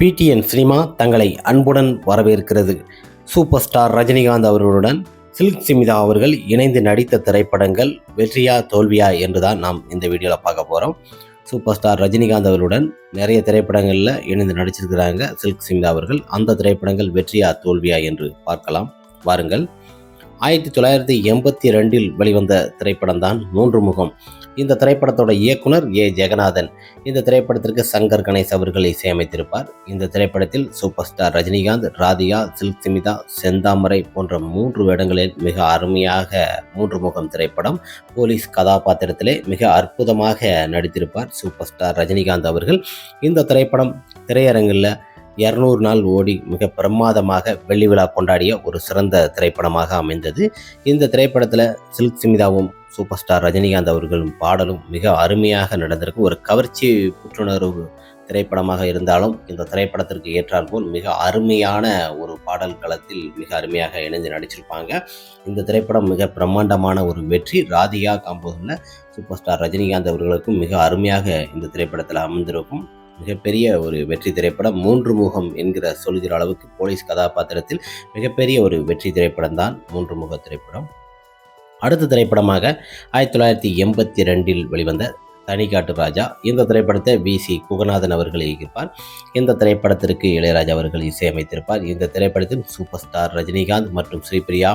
PTN cinema தங்களை அன்புடன் வரவேற்கிறது. சூப்பர் ஸ்டார் ரஜினிகாந்த் அவர்களுடன் சில்க் சிமிதா அவர்கள் இணைந்து நடித்த திரைப்படங்கள் வெற்றியா தோல்வியா என்று தான் நாம் இந்த வீடியோவில் பார்க்க போகிறோம் சூப்பர் ஸ்டார் ரஜினிகாந்த் அவர்களுடன் நிறைய திரைப்படங்களில் இணைந்து நடிச்சிருக்கிறாங்க சில்க் சிமிதா அவர்கள். அந்த திரைப்படங்கள் வெற்றியா தோல்வியா என்று பார்க்கலாம். வாருங்கள். ஆயிரத்தி தொள்ளாயிரத்தி எண்பத்தி ரெண்டில் வெளிவந்த திரைப்படம்தான் மூன்று முகம். இந்த திரைப்படத்தோட இயக்குனர் ஏ. ஜெகநாதன். இந்த திரைப்படத்திற்கு சங்கர் கணேஷ் அவர்கள் இசையமைத்திருப்பார் இந்த திரைப்படத்தில் சூப்பர் ஸ்டார் ரஜினிகாந்த் ராதிகா சில்க் சிமிதா செந்தாமரை போன்ற மூன்று வேடங்களில் மிக அருமையாக மூன்று முகம் திரைப்படம் போலீஸ் கதாபாத்திரத்திலே மிக அற்புதமாக நடித்திருப்பார் சூப்பர் ஸ்டார் ரஜினிகாந்த் அவர்கள். இந்த திரைப்படம் திரையரங்கில் இரநூறு நாள் ஓடி மிக பிரமாதமாக வெள்ளி விழா கொண்டாடிய ஒரு சிறந்த திரைப்படமாக அமைந்தது. இந்த திரைப்படத்தில் சில்க் சிமிதாவும் சூப்பர் ஸ்டார் ரஜினிகாந்த் அவர்களும் பாடலும் மிக அருமையாக நடந்திருக்கு. ஒரு கவர்ச்சி புற்றுணர்வு திரைப்படமாக இருந்தாலும் இந்த திரைப்படத்திற்கு ஏற்றாற்போல் மிக அருமையான ஒரு பாடல் களத்தில் மிக அருமையாக இணைந்து நடிச்சிருப்பாங்க. இந்த திரைப்படம் மிக பிரம்மாண்டமான ஒரு வெற்றி. ராதிகா காம்போஸில் சூப்பர் ஸ்டார் ரஜினிகாந்த் அவர்களுக்கும் மிக அருமையாக இந்த திரைப்படத்தில் அமைந்திருக்கும். மிகப்பெரிய ஒரு வெற்றி திரைப்படம் மூன்று முகம் என்கிற சொல்கிற அளவுக்கு போலீஸ் கதாபாத்திரத்தில் மிகப்பெரிய ஒரு வெற்றி திரைப்படம் தான் மூன்று முக திரைப்படம். அடுத்த திரைப்படமாக ஆயிரத்தி தொள்ளாயிரத்தி எண்பத்தி ரெண்டில் வெளிவந்த தனிக்காட்டு ராஜா. இந்த திரைப்படத்தை வி. சி. குகநாதன் அவர்கள் இயக்கியிருப்பார். இந்த திரைப்படத்திற்கு இளையராஜா அவர்கள் இசையமைத்திருப்பார். இந்த திரைப்படத்தில் சூப்பர் ஸ்டார் ரஜினிகாந்த் மற்றும் ஸ்ரீபிரியா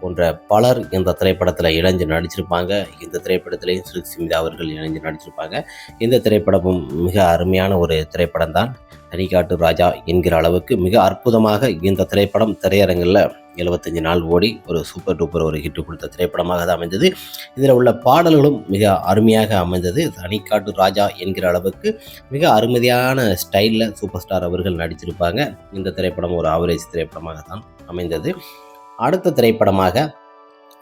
போன்ற பலர் இந்த திரைப்படத்தில் இணைஞ்சு நடிச்சிருப்பாங்க. இந்த திரைப்படத்திலையும் ஸ்ரீ சிமிதா அவர்கள் இணைஞ்சு நடிச்சிருப்பாங்க. இந்த திரைப்படமும் மிக அருமையான ஒரு திரைப்படம் தான் தனிக்காட்டு ராஜா என்கிற அளவுக்கு மிக அற்புதமாக இந்த திரைப்படம் திரையரங்கில் எழுபத்தஞ்சு நாள் ஓடி ஒரு சூப்பர் டூப்பர் ஒரு ஹிட் கொடுத்த திரைப்படமாக தான் அமைந்தது. இதில் உள்ள பாடல்களும் மிக அருமையாக அமைந்தது. தனிக்காட்டு ராஜா என்கிற அளவுக்கு மிக அருமதியான ஸ்டைலில் சூப்பர் ஸ்டார் அவர்கள் நடிச்சிருப்பாங்க இந்த திரைப்படம் ஒரு ஆவரேஜ் திரைப்படமாக தான் அமைந்தது. அடுத்த திரைப்படமாக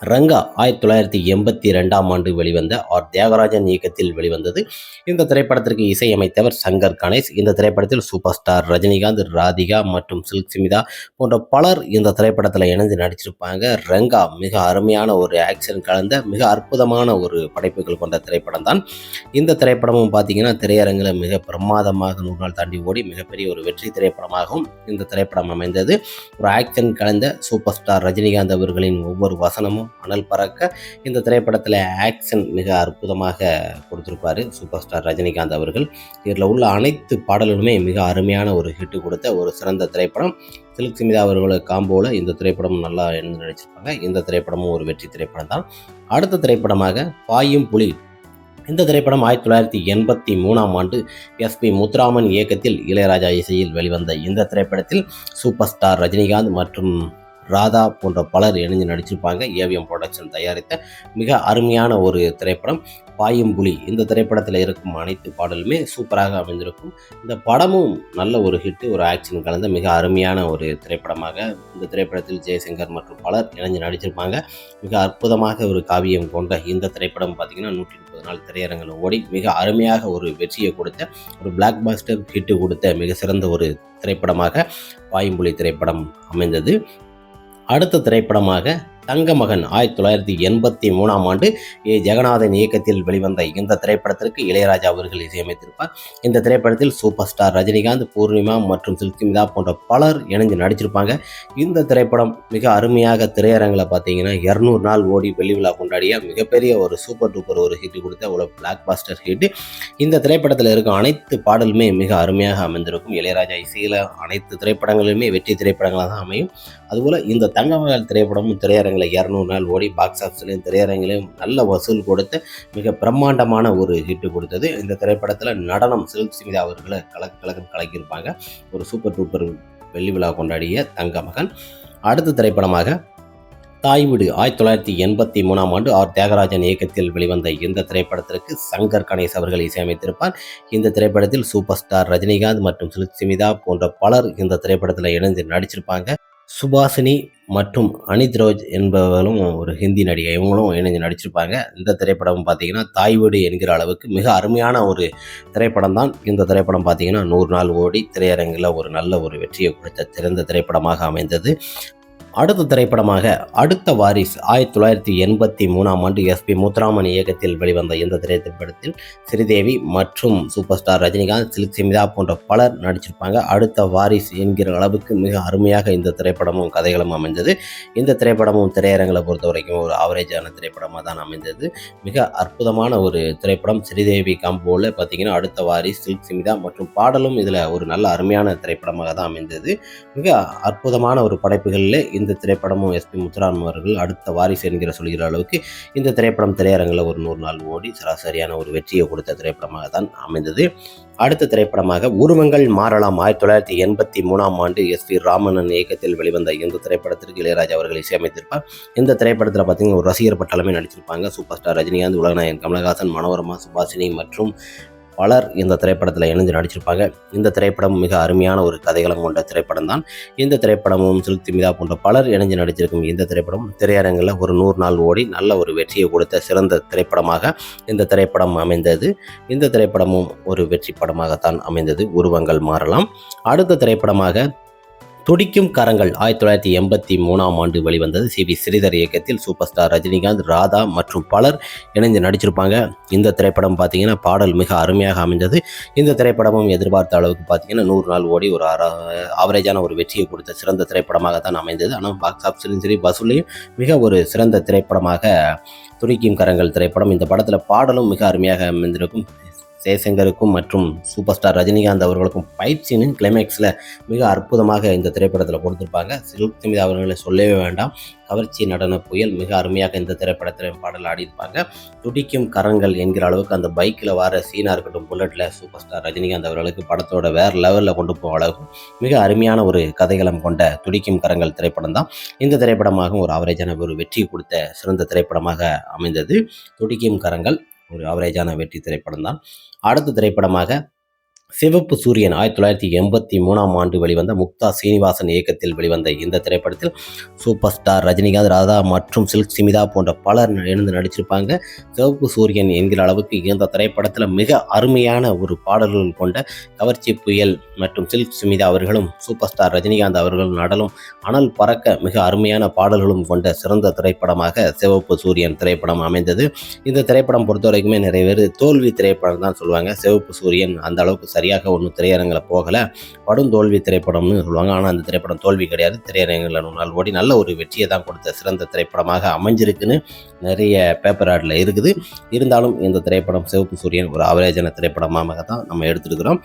ரங்கா ஆயிரத்தி தொள்ளாயிரத்தி எண்பத்தி ரெண்டாம் ஆண்டு வெளிவந்த ஆர். தியாகராஜன் இயக்கத்தில் வெளிவந்தது. இந்த திரைப்படத்திற்கு இசையமைத்தவர் சங்கர் கணேஷ். இந்த திரைப்படத்தில் சூப்பர் ஸ்டார் ரஜினிகாந்த் ராதிகா மற்றும் சில்க் சிமிதா போன்ற பலர் இந்த திரைப்படத்தில் இணைந்து நடிச்சிருப்பாங்க. ரங்கா மிக அருமையான ஒரு ஆக்ஷன் கலந்த மிக அற்புதமான ஒரு படைப்புகள் கொண்ட திரைப்படம் தான். இந்த திரைப்படமும் பார்த்தீங்கன்னா திரையரங்கில் மிக பிரமாதமாக நூறு நாள் தாண்டி ஓடி மிகப்பெரிய ஒரு வெற்றி திரைப்படமாகவும் இந்த திரைப்படம் அமைந்தது. ஒரு ஆக்ஷன் கலந்த சூப்பர் ஸ்டார் ரஜினிகாந்த் அவர்களின் ஒவ்வொரு வசனமும் அனல் பறக்க இந்த திரைப்படத்தில் ஆக்ஷன் மிக அற்புதமாக கொடுத்துருப்பார் சூப்பர் ஸ்டார் ரஜினிகாந்த் அவர்கள். இதில் உள்ள அனைத்து பாடல்களுமே மிக அருமையான ஒரு ஹிட்டு கொடுத்த ஒரு சிறந்த திரைப்படம். சில்க் சிமிதா அவர்களோட காம்போவில் இந்த திரைப்படம் நல்லா எழுந்து நடிச்சிருப்பாங்க. இந்த திரைப்படமும் ஒரு வெற்றி திரைப்படம் தான். அடுத்த திரைப்படமாக பாயும் புலி. இந்த திரைப்படம் ஆயிரத்தி தொள்ளாயிரத்தி எண்பத்தி மூணாம் ஆண்டு எஸ் பி முத்துராமன் இயக்கத்தில் இளையராஜா இசையில் வெளிவந்த இந்த திரைப்படத்தில் சூப்பர் ஸ்டார் ரஜினிகாந்த் மற்றும் ராதா போன்ற பலர் இணைஞ்சு நடிச்சிருப்பாங்க. ஏவிஎம் ப்ரொடக்ஷன் தயாரித்த மிக அருமையான ஒரு திரைப்படம் பாயும்புலி. இந்த திரைப்படத்தில் இருக்கும் அனைத்து பாடலுமே சூப்பராக அமைந்திருக்கும். இந்த படமும் நல்ல ஒரு ஹிட்டு ஒரு ஆக்ஷன் கலந்த மிக அருமையான ஒரு திரைப்படமாக இந்த திரைப்படத்தில் ஜெயசங்கர் மற்றும் பலர் இணைஞ்சு நடிச்சிருப்பாங்க. மிக அற்புதமாக ஒரு காவியம் கொண்ட இந்த திரைப்படம் பார்த்திங்கன்னா நூற்றி முப்பது நாள் திரையரங்கில் ஓடி மிக அருமையாக ஒரு வெற்றியை கொடுத்த ஒரு பிளாக் பாஸ்டர் ஹிட்டு கொடுத்த மிக சிறந்த ஒரு திரைப்படமாக பாயும்புலி திரைப்படம் அமைந்தது. அடுத்த திரைப்படமாக தங்கமகன் ஆயிரத்தி தொள்ளாயிரத்தி எண்பத்தி மூணாம் ஆண்டு ஏ. ஜெகநாதன் இயக்கத்தில் வெளிவந்த இந்த திரைப்படத்திற்கு இளையராஜா அவர்கள் இசையமைத்திருப்பார். இந்த திரைப்படத்தில் சூப்பர் ஸ்டார் ரஜினிகாந்த் பூர்ணிமா மற்றும் சில்கிமிதா போன்ற பலர் இணைஞ்சு நடிச்சிருப்பாங்க. இந்த திரைப்படம் மிக அருமையாக திரையரங்கில் பார்த்தீங்கன்னா இரநூறு நாள் ஓடி வெள்ளி விழா கொண்டாடிய மிகப்பெரிய ஒரு சூப்பர் டூப்பர் ஒரு ஹிட் கொடுத்த ஒரு பிளாக் பாஸ்டர் ஹிட் இந்த திரைப்படத்தில் இருக்கும் அனைத்து பாடலுமே மிக அருமையாக அமைந்திருக்கும். இளையராஜா இசையில் அனைத்து திரைப்படங்களுமே வெற்றி திரைப்படங்களாக தான் அமையும். அதுபோல் இந்த தங்கமகள் திரைப்படமும் திரையரங்கில் இரநூறு நாள் ஓடி பாக்ஸ் ஆஃபீஸ்லையும் திரையரங்கிலையும் நல்ல வசூல் கொடுத்து மிக பிரம்மாண்டமான ஒரு ஹிட்டு கொடுத்தது. இந்த திரைப்படத்தில் நடனம் சில்க் சிமிதா அவர்களை கலக்கு கலக்கம் கலக்கியிருப்பாங்க. ஒரு சூப்பர் டூப்பர் வெள்ளி விழா கொண்டாடிய தங்கமகன். அடுத்த திரைப்படமாக தாய் வீடு ஆயிரத்தி தொள்ளாயிரத்தி எண்பத்தி மூணாம் ஆண்டு ஆர். தியாகராஜன் இயக்கத்தில் வெளிவந்த இந்த திரைப்படத்திற்கு சங்கர் கணேஷ் அவர்கள் இசையமைத்திருப்பார். இந்த திரைப்படத்தில் சூப்பர் ஸ்டார் ரஜினிகாந்த் மற்றும் சில்க் சிமிதா போன்ற பலர் இந்த திரைப்படத்தில் இணைந்து நடிச்சிருப்பாங்க. சுபாஷினி மற்றும் அனித் ரோஜ் என்பவர்களும் ஒரு ஹிந்தி நடிகை. இவங்களும் இணைஞ்சு நடிச்சிருப்பாங்க. இந்த திரைப்படம் பார்த்தீங்கன்னா தாய் வீடு என்கிற அளவுக்கு மிக அருமையான ஒரு திரைப்படம் தான் இந்த திரைப்படம் பார்த்தீங்கன்னா நூறு நாள் ஓடி திரையரங்கில் ஒரு நல்ல ஒரு வெற்றியை கொடுத்த சிறந்த திரைப்படமாக அமைந்தது. அடுத்த திரைப்படமாக அடுத்த வாரிஸ் ஆயிரத்தி தொள்ளாயிரத்தி எண்பத்தி மூணாம் ஆண்டு எஸ்பி முத்துராமன் இயக்கத்தில் வெளிவந்த இந்த திரைப்படத்தில் ஸ்ரீதேவி மற்றும் சூப்பர் ஸ்டார் ரஜினிகாந்த் சில்க் சிமிதா போன்ற பலர் நடிச்சிருப்பாங்க. அடுத்த வாரிஸ் என்கிற அளவுக்கு மிக அருமையாக இந்த திரைப்படமும் கதைகளும் அமைந்தது. இந்த திரைப்படமும் திரையரங்களை பொறுத்த வரைக்கும் ஒரு ஆவரேஜான திரைப்படமாக தான் அமைந்தது. மிக அற்புதமான ஒரு திரைப்படம் ஸ்ரீதேவி காம்போவில் பார்த்தீங்கன்னா அடுத்த வாரிஸ் சில்க் சிமிதா மற்றும் பாடலும் இதில் ஒரு நல்ல அருமையான திரைப்படமாக தான் அமைந்தது. மிக அற்புதமான ஒரு படைப்புகளில் இந்த திரைப்படமும் எஸ்பி முத்துராமன் அவர்கள் அடுத்த வாரிசு என்கிற சொல்கிற அளவுக்கு இந்த திரைப்படம் திரையரங்கில் ஒரு நூறு நாள் ஓடி சராசரியான ஒரு வெற்றியை கொடுத்த திரைப்படமாக தான் அமைந்தது. அடுத்த திரைப்படமாக உருவங்கள் மாறலாம். ஆயிரத்தி தொள்ளாயிரத்தி எண்பத்தி மூணாம் ஆண்டு எஸ் பி ராமணன் இயக்கத்தில் வெளிவந்த இந்த திரைப்படத்திற்கு இளையராஜா அவர்கள் இசையமைத்திருப்பார் இந்த திரைப்படத்தில் பார்த்தீங்கன்னா ஒரு ரசிகர் பட்டாளமே நடிச்சிருப்பாங்க. சூப்பர் ஸ்டார் ரஜினிகாந்த் உலகநாயகன் கமலஹாசன் மனோரமா சுபாஷினி மற்றும் பலர் இந்த திரைப்படத்தில் இணைந்து நடிச்சிருப்பாங்க. இந்த திரைப்படம் மிக அருமையான ஒரு கதைகளம் கொண்ட திரைப்படம் தான். இந்த திரைப்படமும் சில்க் திமிதா போன்ற பலர் இணைஞ்சு நடிச்சிருக்கும் இந்த திரைப்படம் திரையரங்கில் ஒரு நூறு நாள் ஓடி நல்ல ஒரு வெற்றியை கொடுத்த சிறந்த திரைப்படமாக இந்த திரைப்படம் அமைந்தது. இந்த திரைப்படமும் ஒரு வெற்றி படமாகத்தான் அமைந்தது. உருவங்கள் மாறலாம். அடுத்த திரைப்படமாக துடிக்கும் கரங்கள். ஆயிரத்தி தொள்ளாயிரத்தி எண்பத்தி மூணாம் ஆண்டு வெளிவந்தது. சி. வி. ஸ்ரீதர் இயக்கத்தில் சூப்பர் ஸ்டார் ரஜினிகாந்த் ராதா மற்றும் பலர் இணைந்து நடிச்சிருப்பாங்க. இந்த திரைப்படம் பார்த்தீங்கன்னா பாடல் மிக அருமையாக அமைந்தது. இந்த திரைப்படமும் எதிர்பார்த்த அளவுக்கு பார்த்தீங்கன்னா நூறு நாள் ஓடி ஒரு ஆவரேஜான ஒரு வெற்றியை கொடுத்த சிறந்த திரைப்படமாக தான் அமைந்தது. ஆனால் பாக்ஸ் ஆஃபீஸ்லையும் சரி வசூலையும் மிக ஒரு சிறந்த திரைப்படமாக துடிக்கும் கரங்கள் திரைப்படம். இந்த படத்தில் பாடலும் மிக அருமையாக அமைந்திருக்கும். ஜெயசங்கருக்கும் மற்றும் சூப்பர் ஸ்டார் ரஜினிகாந்த் அவர்களுக்கும் ஃபைட் சீனின் கிளைமேக்ஸில் மிக அற்புதமாக இந்த திரைப்படத்தில் கொடுத்துருப்பாங்க. சில்க் அவர்களை சொல்லவே வேண்டாம். கவர்ச்சி நடன புயல் மிக அருமையாக இந்த திரைப்படத்தில் பாடல் ஆடியிருப்பாங்க. துடிக்கும் கரங்கள் என்கிற அளவுக்கு அந்த பைக்கில் வர சீனாக இருக்கட்டும் புல்லட்டில் சூப்பர் ஸ்டார் ரஜினிகாந்த் அவர்களுக்கு படத்தோட வேறு லெவலில் கொண்டு போகும் அளவுக்கு மிக அருமையான ஒரு கதைகளம் கொண்ட துடிக்கும் கரங்கள் திரைப்படம் தான். இந்த திரைப்படமாகவும் ஒரு அவரேஜான ஒரு வெற்றி கொடுத்த சிறந்த திரைப்படமாக அமைந்தது. துடிக்கும் கரங்கள் ஒரு ஆவரேஜான வெற்றி திரைப்படம் தான். அடுத்த திரைப்படமாக சிவப்பு சூரியன் ஆயிரத்தி தொள்ளாயிரத்தி எண்பத்தி மூணாம் ஆண்டு வெளிவந்த முக்தா சீனிவாசன் இயக்கத்தில் வெளிவந்த இந்த திரைப்படத்தில் சூப்பர் ஸ்டார் ரஜினிகாந்த் ராதா மற்றும் சில்க் சிமிதா போன்ற பலர் இணைந்து நடிச்சிருப்பாங்க. சிவப்பு சூரியன் என்கிற அளவுக்கு இந்த திரைப்படத்தில் மிக அருமையான ஒரு பாடல்கள் கொண்ட கவர்ச்சி புயல் மற்றும் சில்க் சுமிதா அவர்களும் சூப்பர் ஸ்டார் ரஜினிகாந்த் அவர்களும் நடலும் அனல் பறக்க மிக அருமையான பாடல்களும் கொண்ட சிறந்த திரைப்படமாக சிவப்பு சூரியன் திரைப்படம் அமைந்தது. இந்த திரைப்படம் பொறுத்த வரைக்குமே நிறைய பேர் தோல்வி திரைப்படம் தான் சொல்லுவாங்க. சிவப்பு சூரியன் அந்த அளவுக்கு சரி சரியாக ஒன்றும் திரையரங்கில் போகலை. படும் தோல்வி திரைப்படம்னு சொல்லுவாங்க. ஆனால் அந்த திரைப்படம் தோல்வி கிடையாது. திரையரங்கில் நாள் ஓடி நல்ல ஒரு வெற்றியை தான் கொடுத்த சிறந்த திரைப்படமாக அமைஞ்சிருக்குன்னு நிறைய பேப்பர் ஆர்டில் இருக்குது. இருந்தாலும் இந்த திரைப்படம் சிவப்பு சூரியன் ஒரு அவரேஜான திரைப்படமாக தான் நம்ம எடுத்துருக்கிறோம்.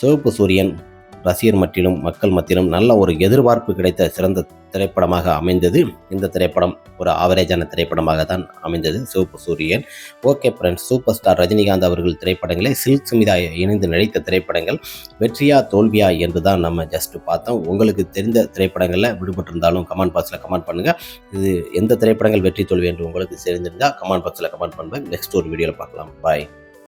சிவப்பு சூரியன் ரசிகர் மட்டிலும் மக்கள் மத்தியிலும் நல்ல ஒரு எதிர்பார்ப்பு கிடைத்த சிறந்த திரைப்படமாக அமைந்தது. இந்த திரைப்படம் ஒரு ஆவரேஜான திரைப்படமாக தான் அமைந்தது. Sivappu Sooriyan. Okay friends super star Rajinikanth அவர்கள் திரைப்படங்களை சில்க் சுமிதா இணைந்து நடித்த திரைப்படங்கள். வெற்றியா தோல்வியா என்று தான் நம்ம ஜஸ்ட் பார்த்தோம். உங்களுக்கு தெரிந்த திரைப்படங்களில் விடுபட்டிருந்தாலும் கமெண்ட் பாக்ஸில் கமெண்ட் பண்ணுங்கள் இது எந்த திரைப்படங்கள் வெற்றி தோல்வி என்று உங்களுக்கு தெரிஞ்சிருந்தால் கமெண்ட் பாக்ஸில் கமெண்ட் பண்ணுவேன் நெக்ஸ்ட் ஒரு வீடியோவில் பார்க்கலாம். பாய்